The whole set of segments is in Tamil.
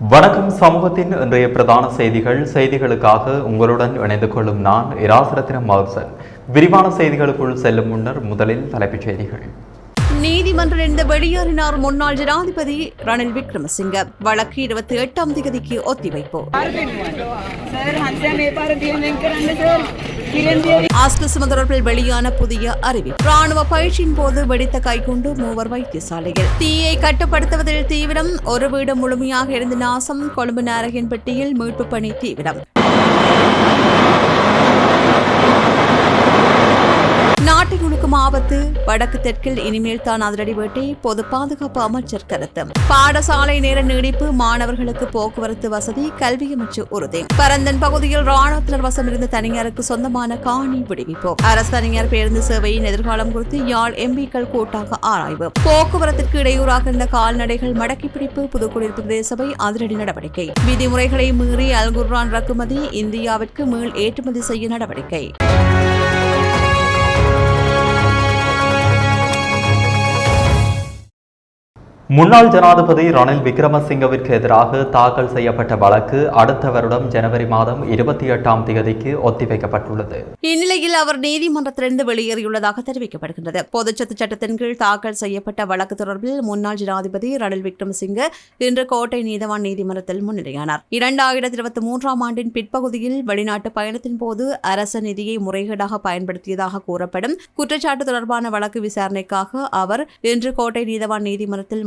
வணக்கம் சமூகத்தின் இன்றைய பிரதான செய்திகள். செய்திகளுக்காக உங்களுடன் இணைந்து கொள்ளும் நான் இராசரத்தினம் மகசன் விரிவான செய்திகளுக்குள் செல்லும் முன்னர் முதலில் தலைப்புச் செய்திகள். நீதிமன்றம் இருந்த வெளியேறினார் முன்னாள் ஜனாதிபதி ரணில் விக்ரமசிங்க. வழக்கு இருபத்தி எட்டாம் திகதிக்கு ஒத்திவைப்பு. ஆஸ்கஸ் தொடர்பில் வெளியான புதிய அறிவிப்பு. ராணுவ பயிற்சியின் போது வெடித்த கைக்குண்டு மூவர் வைத்தியசாலையில். தீயை கட்டுப்படுத்துவதில் தீவிரம் ஒரு வீடு முழுமையாக இருந்து நாசம் கொழும்பு நாரகன்பட்டியில் மீட்பு பணி தீவிரம். நாட்டை உழுக்கும் ஆபத்து வடக்கு தெற்கில் இனிமேல் தான் அதிரடி வேட்டை பொது பாதுகாப்பு அமைச்சர் கருத்து பாடசாலை நேர நீடிப்பு மாணவர்களுக்கு போக்குவரத்து வசதி கல்வி அமைச்சர் உறுதி. பரந்தன் பகுதியில் ராணுவத்தினர் வசம் இருந்த தனியாருக்கு சொந்தமான காணி விடுவிப்பு அரசு தனியார் பேருந்து சேவையின் எதிர்காலம் குறித்து யாழ் எம்பிக்கள் கூட்டாக ஆராய்வு. போக்குவரத்திற்கு இடையூறாக இருந்த கால்நடைகள் மடக்கி பிடிப்பு புதுக்குடியிருப்பு பிரதேசபை அதிரடி நடவடிக்கை. விதிமுறைகளை மீறி அல்குர்ரான் இறக்குமதி இந்தியாவிற்கு மீள் ஏற்றுமதி செய்ய நடவடிக்கை. முன்னாள் ஜனாதிபதி ரணில் விக்ரமசிங்கவிற்கு எதிராக தாக்கல் செய்யப்பட்ட வழக்கு அடுத்த வருடம் ஜனவரி மாதம் இருபத்தி எட்டாம் தேதிக்கு ஒத்திவைக்கப்பட்டுள்ளது. இந்நிலையில் அவர் நீதிமன்றத்திலிருந்து வெளியேறியுள்ளதாக தெரிவிக்கப்படுகின்றது. பொதுச்சத்து சட்டத்தின் கீழ் தாக்கல் செய்யப்பட்ட வழக்கு தொடர்பில் முன்னாள் ஜனாதிபதி ரணில் விக்ரமசிங்க இன்று கோட்டை நீதவான் நீதிமன்றத்தில் முன்னிலையானார். இரண்டாயிரத்தி இருபத்தி மூன்றாம் ஆண்டின் பிற்பகுதியில் வெளிநாட்டு பயணத்தின் போது அரச நிதியை முறைகேடாக பயன்படுத்தியதாக கூறப்படும் குற்றச்சாட்டு தொடர்பான வழக்கு விசாரணைக்காக அவர் இன்று கோட்டை நீதவான் நீதிமன்றத்தில்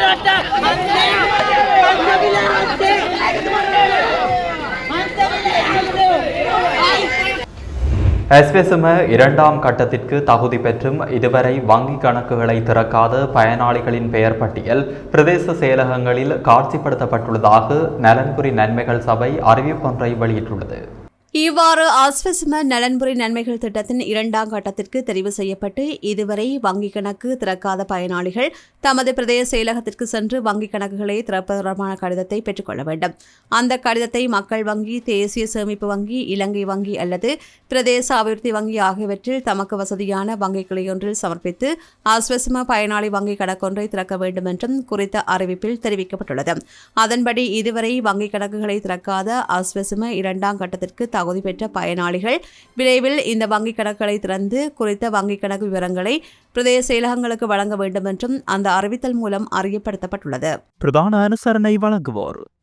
எஸ்வெசும இரண்டாம் கட்டத்திற்கு தகுதி பெற்றும் இதுவரை வங்கி கணக்குகளை திறக்காத பயனாளிகளின் பெயர் பட்டியல் பிரதேச செயலகங்களில் காட்சிப்படுத்தப்பட்டுள்ளதாக நலன்புரி நன்மைகள் சபை அறிவிப்பொன்றை வெளியிட்டுள்ளது. இவ்வாறு ஆஸ்வசிம நலன்புரி நன்மைகள் திட்டத்தின் இரண்டாம் கட்டத்திற்கு தெரிவு செய்யப்பட்டு இதுவரை வங்கிக் கணக்கு திறக்காத பயனாளிகள் தமது பிரதேச செயலகத்திற்கு சென்று வங்கிக் கணக்குகளை திறப்பது தொடர்பான கடிதத்தை பெற்றுக்கொள்ள வேண்டும். அந்த கடிதத்தை மக்கள் வங்கி தேசிய சேமிப்பு வங்கி இலங்கை வங்கி அல்லது பிரதேச அபிவிருத்தி வங்கி ஆகியவற்றில் தமக்கு வசதியான வங்கிக் கிளையொன்றில் சமர்ப்பித்து ஆஸ்வசிம பயனாளி வங்கிக் கணக்கொன்றை திறக்க வேண்டும் என்றும் குறித்த அறிவிப்பில் தெரிவிக்கப்பட்டுள்ளது. அதன்படி இதுவரை வங்கிக் கணக்குகளை திறக்காத ஆஸ்வசிம இரண்டாம் கட்டத்திற்கு தகுதி பெற்ற பயனாளிகள். விரைவில் இந்த வங்கிக் கணக்குகளை திறந்து குறித்த வங்கிக் கணக்கு விவரங்களை பிரதேச செயலகங்களுக்கு வழங்க வேண்டும் என்றும் அந்த அறிவித்தல் மூலம் அறியப்படுத்தப்பட்டுள்ளது. பிரதான அனுசரணை வழங்குவோர்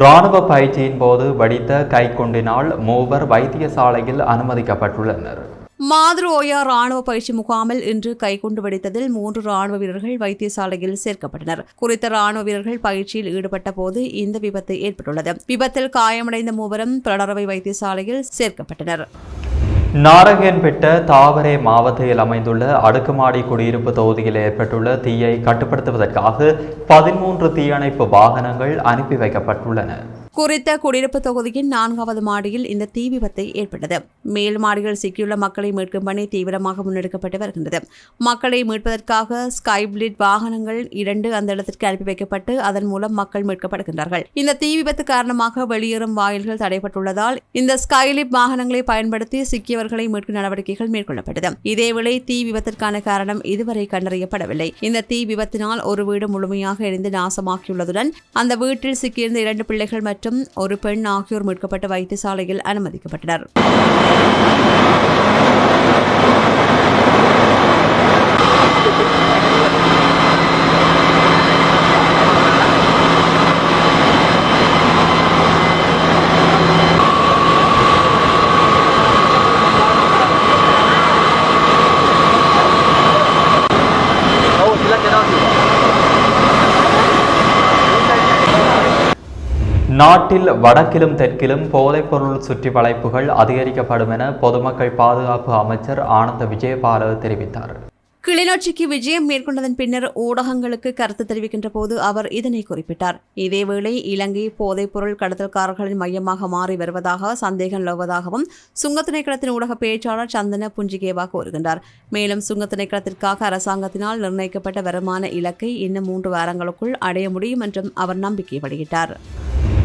இராணுவ பயிற்சியின் போது வடித்த கைக்குண்டினால் மூவர் வைத்தியசாலையில் அனுமதிக்கப்பட்டுள்ளனர். மாதிரி ஓயா ராணுவ பயிற்சி முகாமில் இன்று கைக்குண்டு வெடித்ததில் மூன்று ராணுவ வீரர்கள் வைத்தியசாலையில் சேர்க்கப்பட்டனர். குறித்த ராணுவ வீரர்கள் பயிற்சியில் ஈடுபட்ட போது இந்த விபத்து ஏற்பட்டுள்ளது. விபத்தில் காயமடைந்த மூவரும் பிரணரவை வைத்தியசாலையில் சேர்க்கப்பட்டனர். நாரகன்பெட்ட தாவரே மாவட்டத்தில் அமைந்துள்ள அடுக்குமாடி குடியிருப்பு தொகுதியில் ஏற்பட்டுள்ள தீயை கட்டுப்படுத்துவதற்காக பதிமூன்று தீயணைப்பு வாகனங்கள் அனுப்பி வைக்கப்பட்டுள்ளன. குறித்த குடியிருப்பு தொகுதியின் நான்காவது மாடியில் இந்த தீ விபத்து ஏற்பட்டது. மேல் மாடியில் சிக்கியுள்ள மக்களை மீட்கும் பணி தீவிரமாக முன்னெடுக்கப்பட்டு வருகின்றது. மக்களை மீட்பதற்காக ஸ்கைபிளிட் வாகனங்கள் இரண்டு அந்த இடத்திற்கு அனுப்பி வைக்கப்பட்டு அதன் மூலம் மக்கள் மீட்கப்படுகின்றார்கள். இந்த தீ விபத்து காரணமாக வெளியேறும் வாயில்கள் தடைப்பட்டுள்ளதால் இந்த ஸ்கைலிப் வாகனங்களை பயன்படுத்தி சிக்கியவர்களை மீட்கும் நடவடிக்கைகள் மேற்கொள்ளப்பட்டது. இதேவேளை தீ விபத்திற்கான காரணம் இதுவரை கண்டறியப்படவில்லை. இந்த தீ விபத்தினால் ஒரு வீடு முழுமையாக எரிந்து நாசமாக்கியுள்ளதுடன் அந்த வீட்டில் சிக்கியிருந்த இரண்டு பிள்ளைகள் மற்றும் ஒரு பெண் ஆகியோர் மீட்கப்பட்டு வைத்தியசாலையில் அனுமதிக்கப்பட்டனர். நாட்டில் வடக்கிலும் தெற்கிலும் போதைப்பொருள் சுற்றி வளைப்புகள் அதிகரிக்கப்படும் என பொதுமக்கள் பாதுகாப்பு அமைச்சர் ஆனந்த விஜயபால தெரிவித்தார். கிளிநொச்சிக்கு விஜயம் மேற்கொண்டதன் பின்னர் ஊடகங்களுக்கு கருத்து தெரிவிக்கின்ற போது அவர் இதனை குறிப்பிட்டார். இதேவேளை இலங்கை போதைப்பொருள் கடத்தல்காரர்களின் மையமாக மாறி வருவதாக சந்தேகம் நிலவுவதாகவும் சுங்கத் திணைக்களத்தின் ஊடக பேச்சாளர் சந்தன புஞ்சிகேவா கூறுகின்றார். மேலும் சுங்க திணைக்களத்திற்காக அரசாங்கத்தினால் நிர்ணயிக்கப்பட்ட வருமான இலக்கை இன்னும் மூன்று வாரங்களுக்குள் அடைய முடியும் என்றும் அவர் நம்பிக்கை வெளியிட்டார்.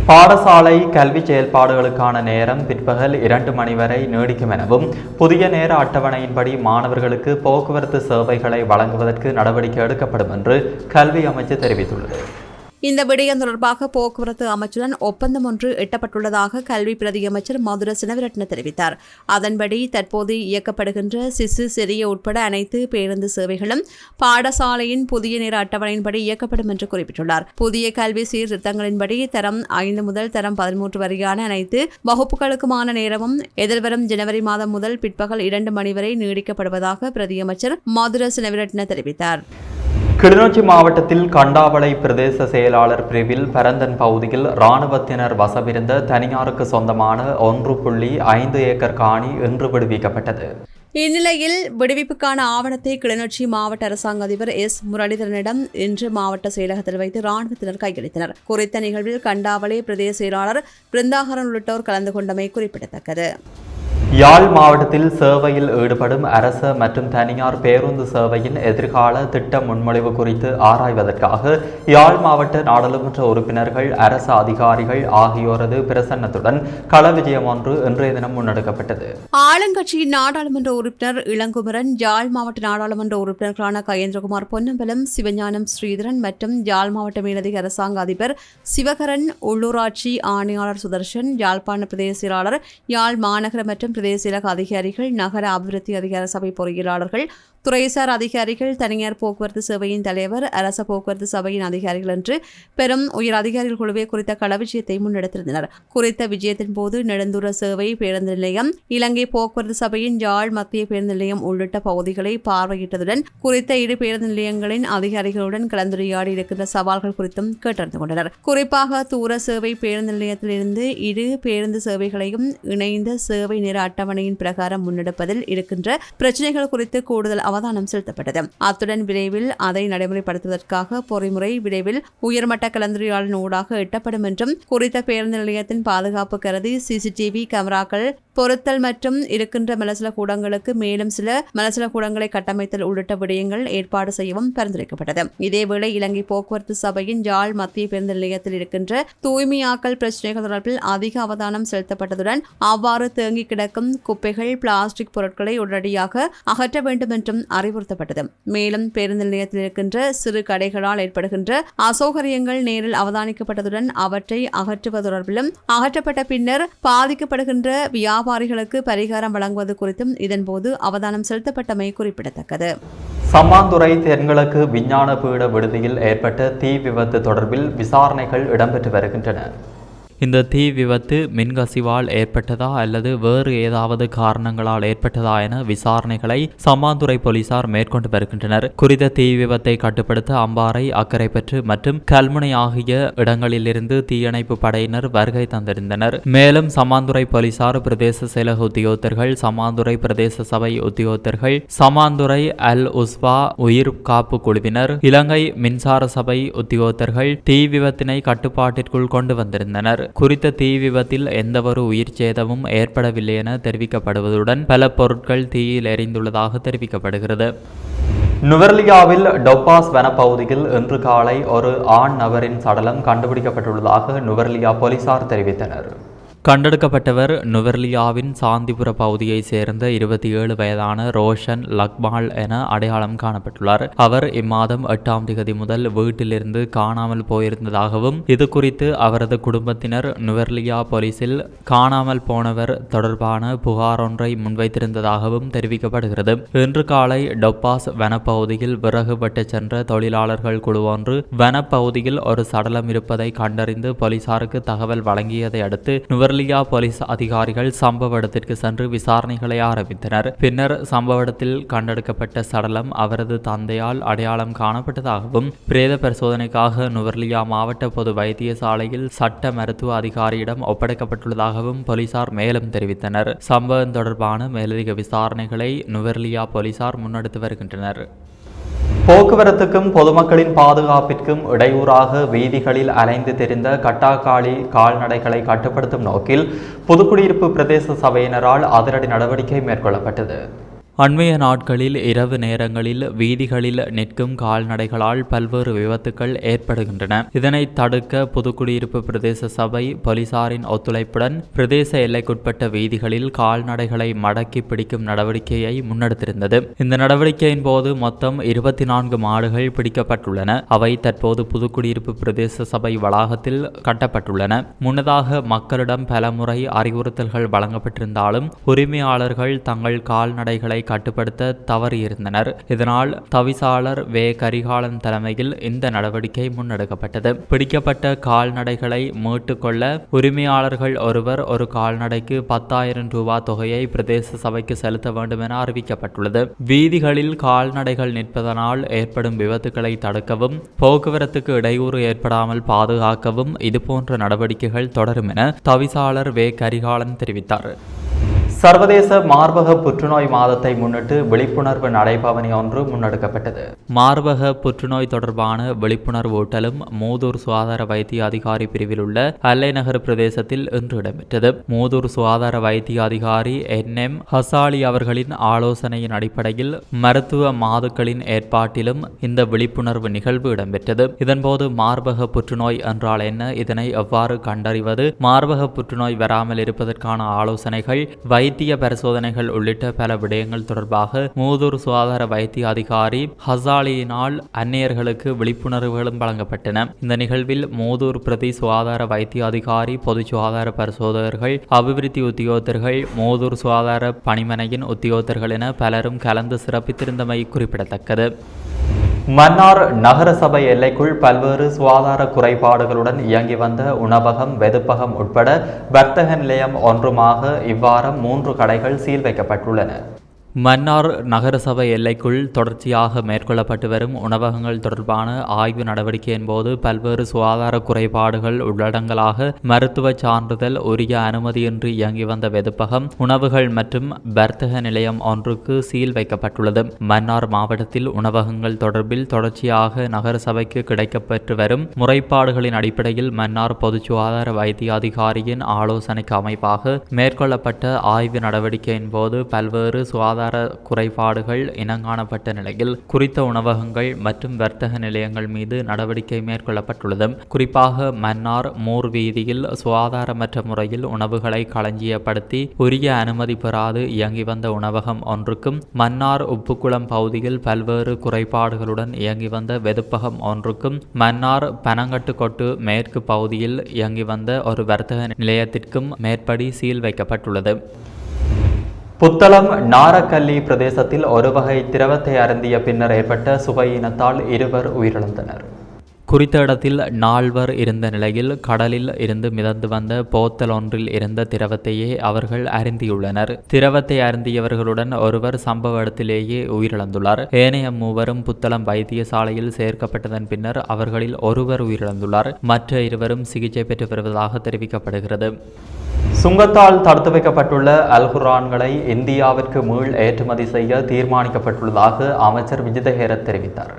பாடசாலை கல்வி செயல்பாடுகளுக்கான நேரம் பிற்பகல் இரண்டு மணி வரை நீடிக்கும் எனவும் புதிய நேர அட்டவணையின்படி மாணவர்களுக்கு போக்குவரத்து சேவைகளை வழங்குவதற்கு நடவடிக்கை எடுக்கப்படும் என்று கல்வி அமைச்சு தெரிவித்துள்ளது. இந்த விடயம் தொடர்பாக போக்குவரத்து அமைச்சுடன் ஒப்பந்தம் ஒன்று எட்டப்பட்டுள்ளதாக கல்வி பிரதியமைச்சர் மதுர சினவிரட்ன தெரிவித்தார். அதன்படி தற்போது இயக்கப்படுகின்ற சிசு சிறிய உட்பட அனைத்து பேருந்து சேவைகளும் பாடசாலையின் புதிய நேர அட்டவணையின்படி இயக்கப்படும் என்று குறிப்பிட்டுள்ளார். புதிய கல்வி சீர்திருத்தங்களின்படி தரம் ஐந்து முதல் தரம் பதிமூன்று வரையான அனைத்து வகுப்புகளுக்குமான நேரமும் எதிர்வரும் ஜனவரி மாதம் முதல் பிற்பகல் இரண்டு மணி வரை நீடிக்கப்படுவதாக பிரதியமைச்சர் மதுர சினவிரட்ன தெரிவித்தார். கிளிநொச்சி மாவட்டத்தில் கண்டாவளை பிரதேச செயலாளர் பிரிவில் பரந்தன் பகுதியில் இராணுவத்தினர் வசமிருந்த தனியாருக்கு சொந்தமான ஒன்று புள்ளி ஐந்து ஏக்கர் காணி இன்று விடுவிக்கப்பட்டது. இந்நிலையில் விடுவிப்புக்கான ஆவணத்தை கிளிநொச்சி மாவட்ட அரசாங்க அதிபர் எஸ் முரளிதரனிடம் இன்று மாவட்ட செயலகத்தில் வைத்து ராணுவத்தினர் கையளித்தனர். குறித்த நிகழ்வில் கண்டாவளை பிரதேச செயலாளர் பிருந்தாகரன் உள்ளிட்டோர் கலந்து கொண்டமை குறிப்பிடத்தக்கது. யாழ் மாவட்டத்தில் சேவையில் ஈடுபடும் அரச மற்றும் தனியார் பேருந்து சேவையின் எதிர்கால திட்ட முன்மொழிவு குறித்து ஆராய்வதற்காக யாழ் மாவட்ட நாடாளுமன்ற உறுப்பினர்கள் அரச அதிகாரிகள் ஆகியோரது பிரசன்னத்துடன் கள விஜயம் ஒன்று இன்றைய தினம் முன்னெடுக்கப்பட்டது. ஆளுங்கட்சியின் நாடாளுமன்ற உறுப்பினர் இளங்குமரன் யாழ் மாவட்ட நாடாளுமன்ற உறுப்பினர்களான கயேந்திரகுமார் பொன்னம்பலம் சிவஞானம் ஸ்ரீதரன் மற்றும் யாழ் மாவட்ட மேலதிக அரசாங்க அதிபர் சிவகரன் உள்ளூராட்சி ஆணையாளர் சுதர்ஷன் யாழ்ப்பாண பிரதேச செயலாளர் யாழ் மாநகர மற்றும் பிரதேச இலக அதிகாரிகள் நகர அபிவிருத்தி அதிகார சபை பொறியியலாளர்கள் துறைசார் அதிகாரிகள் தனியார் போக்குவரத்து சேவையின் தலைவர் அரச போக்குவரத்து சபையின் அதிகாரிகள் என்று பெரும் உயர் அதிகாரிகள் குழுவே குறித்த களவிஜயத்தை முன்னெடுத்திருந்தனர். குறித்த விஜயத்தின் போது நெடுந்தூர சேவை பேருந்து நிலையம் இலங்கை போக்குவரத்து சபையின் யாழ் மத்திய பேருந்து நிலையம் உள்ளிட்ட பகுதிகளை பார்வையிட்டதுடன் குறித்த இரு பேருந்து நிலையங்களின் அதிகாரிகளுடன் கலந்துரையாடி இருக்கின்ற சவால்கள் குறித்தும் கேட்டறிந்து கொண்டனர். குறிப்பாக தூர சேவை பேருந்து நிலையத்திலிருந்து இரு பேருந்து சேவைகளையும் இணைந்த சேவை நிற அட்டவணையின் பிரகாரம் முன்னெடுப்பதில் இருக்கின்ற பிரச்சினைகள் குறித்து கூடுதல் அவதானம் செலுத்தப்பட்டது. அத்துடன் விரைவில் அதை நடைமுறைப்படுத்துவதற்காக பொறிமுறை விரைவில் உயர்மட்ட கலந்துரையாடலின் ஊடாக எட்டப்படும் என்றும் குறித்த பேருந்து நிலையத்தின் பாதுகாப்பு கருதி சிசிடிவி கேமராக்கள் பொருத்தல் மற்றும் இருக்கின்ற மலசல கூடங்களுக்கு மேலும் சில மலசல கூடங்களை கட்டமைத்தல் உள்ளிட்ட விடயங்கள் ஏற்பாடு செய்யவும் பரிந்துரைக்கப்பட்டது. இதேவேளை இலங்கை போக்குவரத்து சபையின் யாழ் மத்திய பேருந்து நிலையத்தில் இருக்கின்ற தூய்மையாக்கல் பிரச்சினைகள் தொடர்பில் அதிக அவதானம் செலுத்தப்பட்டதுடன் அவ்வாறு தேங்கி கிடக்கும் குப்பைகள் பிளாஸ்டிக் பொருட்களை உடனடியாக அகற்ற வேண்டும் என்றும் அறிவுறுத்தப்பட்டது. மேலும் பேருந்து நிலையத்தில் இருக்கின்ற சிறு கடைகளால் ஏற்படுகின்ற அசௌகரியங்கள் நேரில் அவதானிக்கப்பட்டதுடன் அவற்றை அகற்றுவது தொடர்பிலும் அகற்றப்பட்ட பின்னர் பாதிக்கப்படுகின்ற வியாபாரிகளுக்கு பரிகாரம் வழங்குவது குறித்தும் இதன்போது அவதானம் செலுத்தப்பட்டமை குறிப்பிடத்தக்கது. சம்மாந்துறை தென்கிழக்கு விஞ்ஞான பீட விடுதியில் ஏற்பட்ட தீ விபத்து தொடர்பில் விசாரணைகள் இடம்பெற்று வருகின்றன. இந்த தீ விபத்து மின்கசிவால் ஏற்பட்டதா அல்லது வேறு ஏதாவது காரணங்களால் ஏற்பட்டதா என விசாரணைகளை சம்மாந்துறை போலீசார் மேற்கொண்டு வருகின்றனர். குறித்த தீ விபத்தை கட்டுப்படுத்த அம்பாறை அக்கரைப்பற்று மற்றும் கல்முனை ஆகிய இடங்களிலிருந்து தீயணைப்பு படையினர் வருகை தந்திருந்தனர். மேலும் சம்மாந்துறை போலீசார் பிரதேச செயலக உத்தியோகத்தர்கள் சம்மாந்துறை பிரதேச சபை உத்தியோகத்தர்கள் சம்மாந்துறை அல் உஸ்வா உயிர் காப்பு குழுவினர் இலங்கை மின்சார சபை உத்தியோகத்தர்கள் தீ விபத்தினை கட்டுப்பாட்டிற்குள் கொண்டு வந்திருந்தனர். குறித்த தீ விபத்தில் எந்தவொரு உயிர் சேதமும் ஏற்படவில்லை என தெரிவிக்கப்படுவதுடன் பல பொருட்கள் தீயில் எரிந்துள்ளதாக தெரிவிக்கப்படுகிறது. நுவர்லியாவில் டொப்பாஸ் வனப்பகுதியில் இன்று காலை ஒரு ஆண் நபரின் சடலம் கண்டுபிடிக்கப்பட்டுள்ளதாக நுவர்லியா போலீசார் தெரிவித்தனர். கண்டெடுக்கப்பட்டவர் நுவர்லியாவின் சாந்திபுர பகுதியைச் சேர்ந்த இருபத்தி ஏழு வயதான ரோஷன் லக்மால் என அடையாளம் காணப்பட்டுள்ளார். அவர் இம்மாதம் எட்டாம் திகதி முதல் வீட்டிலிருந்து காணாமல் போயிருந்ததாகவும் இது குறித்து அவரது குடும்பத்தினர் நுவர்லியா போலீசில் காணாமல் போனவர் தொடர்பான புகார் ஒன்றை முன்வைத்திருந்ததாகவும் தெரிவிக்கப்படுகிறது. இன்று காலை டொப்பாஸ் வனப்பகுதியில் விறகு வெட்டச் சென்ற தொழிலாளர்கள் குழு ஒன்று வனப்பகுதியில் ஒரு சடலம் இருப்பதை கண்டறிந்து போலீசாருக்கு தகவல் வழங்கியதை அடுத்து நுவர்லி நுவர்லியா போலீஸ் அதிகாரிகள் சம்பவ இடத்திற்கு சென்று விசாரணைகளை ஆரம்பித்தனர். பின்னர் சம்பவ இடத்தில் கண்டெடுக்கப்பட்ட சடலம் அவரது தந்தையால் அடையாளம் காணப்பட்டதாகவும் பிரேத பரிசோதனைக்காக நுவர்லியா மாவட்ட பொது வைத்தியசாலையில் சட்ட மருத்துவ அதிகாரியிடம் ஒப்படைக்கப்பட்டுள்ளதாகவும் போலீசார் மேலும் தெரிவித்தனர். சம்பவம் தொடர்பான மேலதிக விசாரணைகளை நுவர்லியா போலீசார் முன்னெடுத்து வருகின்றனர். போக்குவரத்துக்கும் பொதுமக்களின் பாதுகாப்பிற்கும் இடையூறாக வீதிகளில் அலைந்து தெரிந்த கட்டாக்காளி கால்நடைகளை கட்டுப்படுத்தும் நோக்கில் புதுக்குடியிருப்பு பிரதேச சபையினரால் அதிரடி நடவடிக்கை மேற்கொள்ளப்பட்டது. அண்மைய நாட்களில் இரவு நேரங்களில் வீதிகளில் நிற்கும் கால்நடைகளால் பல்வேறு விபத்துக்கள் ஏற்படுகின்றன. இதனை தடுக்க புதுக்குடியிருப்பு பிரதேச சபை போலீசாரின் ஒத்துழைப்புடன் பிரதேச எல்லைக்குட்பட்ட வீதிகளில் கால்நடைகளை மடக்கி பிடிக்கும் நடவடிக்கையை முன்னெடுத்திருந்தது. இந்த நடவடிக்கையின் போது மொத்தம் இருபத்தி நான்கு மாடுகள் பிடிக்கப்பட்டுள்ளன. அவை தற்போது புதுக்குடியிருப்பு பிரதேச சபை வளாகத்தில் கட்டப்பட்டுள்ளன. முன்னதாக மக்களிடம் பலமுறை அறிவுறுத்தல்கள் வழங்கப்பட்டிருந்தாலும் உரிமையாளர்கள் தங்கள் கால்நடைகளை கட்டுப்படுத்த தவறியிருந்தனர். இதனால் தவிசாளர் வே. கரிகாலன் தலைமையில் இந்த நடவடிக்கை முன்னெடுக்கப்பட்டது. பிடிக்கப்பட்ட கால்நடைகளை மீட்டுக்கொள்ள உரிமையாளர்கள் ஒருவர் ஒரு கால்நடைக்கு பத்தாயிரம் ரூபாய் தொகையை பிரதேச சபைக்கு செலுத்த வேண்டும் என அறிவிக்கப்பட்டுள்ளது. வீதிகளில் கால்நடைகள் நிற்பதனால் ஏற்படும் விபத்துக்களை தடுக்கவும் போக்குவரத்துக்கு இடையூறு ஏற்படாமல் பாதுகாக்கவும் இதுபோன்ற நடவடிக்கைகள் தொடரும் என தவிசாளர் வே. கரிகாலன் தெரிவித்தார். சர்வதேச மார்பக புற்றுநோய் மாதத்தை முன்னிட்டு விழிப்புணர்வு நடைபவனி ஒன்று முன்னெடுக்கப்பட்டது. மார்பக புற்றுநோய் தொடர்பான விழிப்புணர்வு ஓட்டலும் மூதூர் சுகாதார வைத்திய அதிகாரி பிரிவில் உள்ள அல்லைநகர் பிரதேசத்தில் இன்று இடம்பெற்றது. மூதூர் சுகாதார வைத்திய அதிகாரி என். எம். ஹசாலி அவர்களின் ஆலோசனையின் அடிப்படையில் மருத்துவ மாதுக்களின் ஏற்பாட்டிலும் இந்த விழிப்புணர்வு நிகழ்வு இடம்பெற்றது. இதன்போது மார்பக புற்றுநோய் என்றால் என்ன? இதனை எவ்வாறு கண்டறிவது? மார்பக புற்றுநோய் வராமல் இருப்பதற்கான ஆலோசனைகள் வை வைத்திய பரிசோதனைகள் உள்ளிட்ட பல விடயங்கள் தொடர்பாக மூதூர் சுகாதார வைத்திய அதிகாரி ஹசாலியினால் அந்நியர்களுக்கு விழிப்புணர்வுகளும் வழங்கப்பட்டன. இந்த நிகழ்வில் மூதூர் பிரதி சுகாதார வைத்திய அதிகாரி பொது சுகாதார பரிசோதகர்கள் அபிவிருத்தி உத்தியோகத்தர்கள் மூதூர் சுகாதார பணிமனையின் உத்தியோகத்தர்கள் என பலரும் கலந்து சிறப்பித்திருந்தமை குறிப்பிடத்தக்கது. மன்னார் நகரசபை எல்லைக்குள் பல்வேறு சுகாதார குறைபாடுகளுடன் இயங்கி வந்த உணவகம் வெதுப்பகம் உட்பட வர்த்தக நிலையம் ஒன்றுமாக இவ்வாரம் மூன்று கடைகள் சீல் வைக்கப்பட்டுள்ளன. மன்னார் நகரசபை எல்லைக்குள் தொடர்ச்சியாக மேற்கொள்ளப்பட்டு வரும் உணவகங்கள் தொடர்பான ஆய்வு நடவடிக்கையின் போது பல்வேறு சுகாதார குறைபாடுகள் உள்ளடங்கலாக மருத்துவ சான்றிதழ் உரிய அனுமதியின்றி இயங்கி வந்த வெதுப்பகம் உணவுகள் மற்றும் வர்த்தக நிலையம் ஒன்றுக்கு சீல் வைக்கப்பட்டுள்ளது. மன்னார் மாவட்டத்தில் உணவகங்கள் தொடர்பில் தொடர்ச்சியாக நகரசபைக்கு கிடைக்கப்பெற்று வரும் முறைப்பாடுகளின் அடிப்படையில் மன்னார் பொது சுகாதார வைத்திய அதிகாரியின் ஆலோசனைக்கு அமைப்பாக மேற்கொள்ளப்பட்ட ஆய்வு நடவடிக்கையின் போது பல்வேறு சுகாதார குறைபாடுகள் இனங்காணப்பட்ட நிலையில் குறித்த உணவகங்கள் மற்றும் வர்த்தக நிலையங்கள் மீது நடவடிக்கை மேற்கொள்ளப்பட்டுள்ளது. குறிப்பாக மன்னார் மூர் வீதியில் சுகாதாரமற்ற முறையில் உணவுகளை களஞ்சியப்படுத்தி உரிய அனுமதி பெறாது இயங்கி வந்த உணவகம் ஒன்றுக்கும் மன்னார் உப்புக்குளம் பகுதியில் பல்வேறு குறைபாடுகளுடன் இயங்கி வந்த வெதுப்பகம் ஒன்றுக்கும் மன்னார் பனங்கட்டுக்கொட்டு மேற்கு பகுதியில் இயங்கி வந்த ஒரு வர்த்தக நிலையத்திற்கும் மேற்படி சீல் வைக்கப்பட்டுள்ளது. புத்தளம் நாரக்கல்லி பிரதேசத்தில் ஒரு வகை திரவத்தை அருந்திய பின்னர் ஏற்பட்ட சுவையினத்தால் இருவர் உயிரிழந்தனர். குறித்த இடத்தில் நால்வர் இருந்த நிலையில் கடலில் இருந்து மிதந்து வந்த போத்தல் ஒன்றில் இருந்த திரவத்தையே அவர்கள் அருந்தியுள்ளனர். திரவத்தை அருந்தியவர்களுடன் ஒருவர் சம்பவ இடத்திலேயே உயிரிழந்துள்ளார். ஏனைய மூவரும் புத்தளம் வைத்தியசாலையில் சேர்க்கப்பட்டதன் பின்னர் அவர்களில் ஒருவர் உயிரிழந்துள்ளார். மற்ற இருவரும் சிகிச்சை பெற்று வருவதாக தெரிவிக்கப்படுகிறது. சுங்கத்தால் தடுத்து வைக்கப்பட்டுள்ள அல்குரான்களை இந்தியாவிற்கு மீள் ஏற்றுமதி செய்ய தீர்மானிக்கப்பட்டுள்ளதாக அமைச்சர் விஜிதஹேரத் தெரிவித்தார்.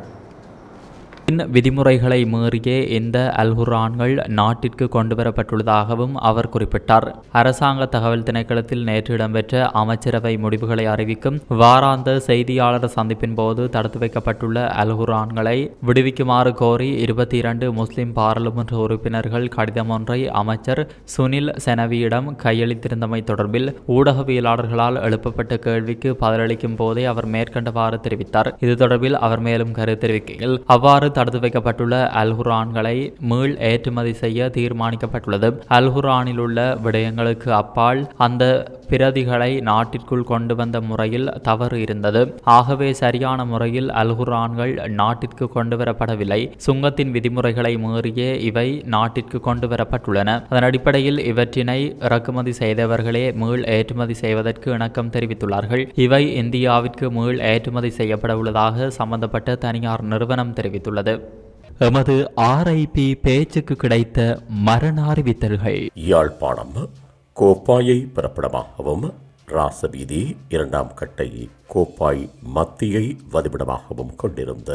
விதிமுறைகளை மீறியே இந்த அல்குரான்கள் நாட்டிற்கு கொண்டுவரப்பட்டுள்ளதாகவும் அவர் குறிப்பிட்டார். அரசாங்க தகவல் திணைக்களத்தில் நேற்று இடம்பெற்ற அமைச்சரவை முடிவுகளை அறிவிக்கும் வாராந்த செய்தியாளர் சந்திப்பின் போது தடுத்து வைக்கப்பட்டுள்ள அல்குரான்களை விடுவிக்குமாறு கோரி இருபத்தி இரண்டு முஸ்லிம் பாராளுமன்ற உறுப்பினர்கள் கடிதம் ஒன்றை அமைச்சர் சுனில் செனவியிடம் கையளித்திருந்தமை தொடர்பில் ஊடகவியலாளர்களால் எழுப்பப்பட்ட கேள்விக்கு பதிலளிக்கும் போதே அவர் மேற்கண்டவாறு தெரிவித்தார். இது தொடர்பில் அவர் மேலும் கருத்து தெரிவிக்கையில் அவ்வாறு தடுத்து வைக்கப்பட்டுள்ள அல்ஹுரான்களை மீள் ஏற்றுமதி செய்ய தீர்மானிக்கப்பட்டுள்ளது. அல்ஹுரானில் உள்ள விடயங்களுக்கு அப்பால் அந்த பிரதிகளை நாட்டிற்குள் கொண்டு வந்த முறையில் தவறு இருந்தது. ஆகவே சரியான முறையில் அல்ஹுரான்கள் நாட்டிற்கு கொண்டு வரப்படவில்லை சுங்கத்தின் விதிமுறைகளை மீறியே இவை நாட்டிற்கு கொண்டு வரப்பட்டுள்ளன அதன் அடிப்படையில் இவற்றினை இறக்குமதி செய்தவர்களே மீள் ஏற்றுமதி செய்வதற்கு இணக்கம் தெரிவித்துள்ளார்கள். இவை இந்தியாவிற்கு மீள் ஏற்றுமதி செய்யப்பட உள்ளதாக சம்பந்தப்பட்ட தனியார் நிறுவனம் தெரிவித்துள்ளது. எமது ஆர்ஐபி பேச்சுக்கு கிடைத்த மரண அறிவித்தல்கள் யாழ்ப்பாணம் கோப்பாயை பிறப்பிடமாகவும் ராசவீதி இரண்டாம் கட்டை கோப்பாய் மத்தியை வதிவிடமாகவும் கொண்டிருந்த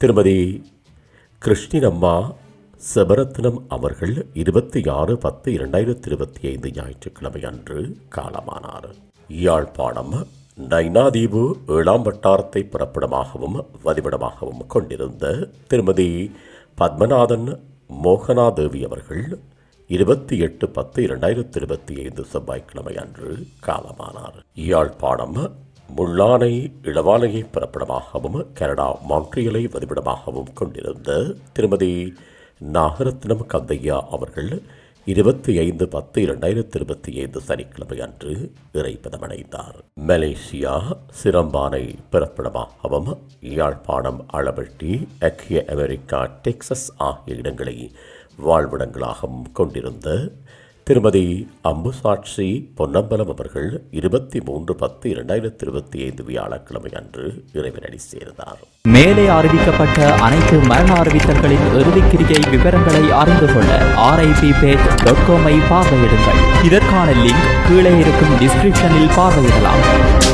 திருமதி கிருஷ்ணினம்மா செபரத்னம் அவர்கள் இருபத்தி ஆறு பத்து இரண்டாயிரத்தி இருபத்தி ஐந்து ஞாயிற்றுக்கிழமை அன்று காலமானார். யாழ்ப்பாணம் நைனாதீவு ஏழாம் வட்டாரத்தை புறப்படமாகவும் வதிவிடமாகவும் கொண்டிருந்த திருமதி பத்மநாதன் மோகனாதேவி அவர்கள் இருபத்தி எட்டு பத்து இரண்டாயிரத்தி இருபத்தி ஐந்து செவ்வாய்க்கிழமை அன்று காலமானார். யாழ்ப்பாணம் முள்ளானை இளவாலையை பிறப்பிடமாகவும் கனடா மான்ட்ரியலை வதிவிடமாகவும் கொண்டிருந்த திருமதி நாகரத்னம் கந்தையா அவர்கள் இருபத்தி ஐந்து பத்து இரண்டாயிரத்தி இருபத்தி ஐந்து சனிக்கிழமை அன்று இறைப்பதமடைந்தார் மலேசியா சிரம்பானை பிறப்பிடமாகவும் யாழ்ப்பாணம் அளவெட்டி ஐக்கிய அமெரிக்கா டெக்சஸ் ஆகிய இடங்களை வாழ்விடங்களாகவும் கொண்டிருந்த திருமதி அம்புசாட்சி பொன்னம்பலம் அவர்கள் இருபத்தி மூன்று பத்து இரண்டாயிரத்தி இருபத்தி ஐந்து வியாழக்கிழமை அன்று இறைவனடி சேர்ந்தார். மேலே அறிவிக்கப்பட்ட அனைத்து மரண அறிவித்தல்களின் இறுதிக்கிரியை விவரங்களை அறிந்து கொள்ள ஆர்ஐபி பேஜ் டாட் காமை பார்வையிடுங்கள். இதற்கான லிங்க் கீழே இருக்கும் டிஸ்கிரிப்ஷனில் பார்வையிடலாம்.